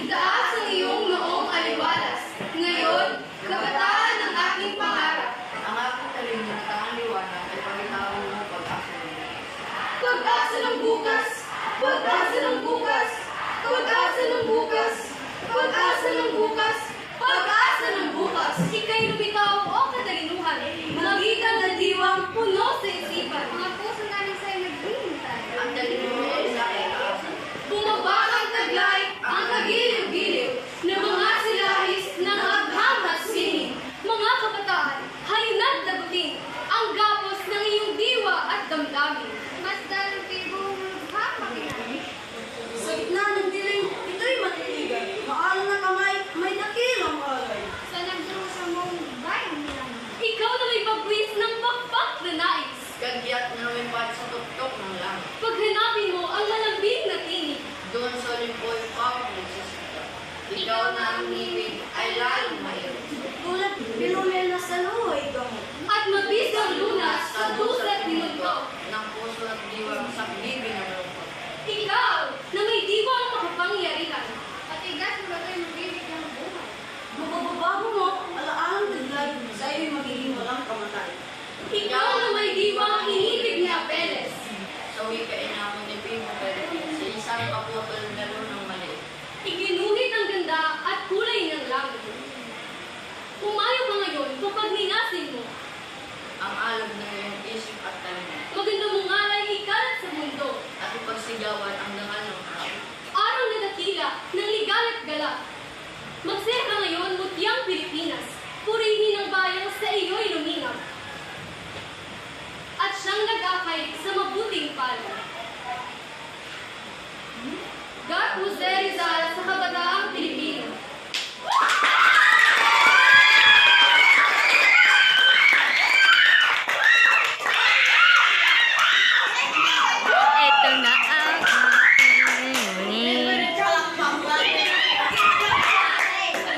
Itaas ang iyong noong aliwalas. Ngayon, kabataan ang aking pangarap. Ang aking talino at ang liwanag ay pagitaw mo pag-asa ng bukas. Pag-asa ng bukas! Pag-asa ng bukas! Pag-asa ng bukas! Na ang ngibig ay lalong mayon. Tulad bilumel na sa luhoy gamot. At mabisang lunas sa dusat ni mundo. ng puso at diwa sa bibig ng lungkot. Ikaw na may diwang makapangyarihan. Patigas ngayon kapag ninasin mo. Ang alog na iyong isip at talinga. Maganda mong ngalay ikalat sa mundo. At ipagsigawan ang dangal ng tao. Araw na dakila ng ligal at galak. Magsaya ka ngayon mutyang Pilipinas. Purihin ang bayang sa iyo'y luminap. At siyang nag-akay sa mabuting palad. God Jose Rizal sa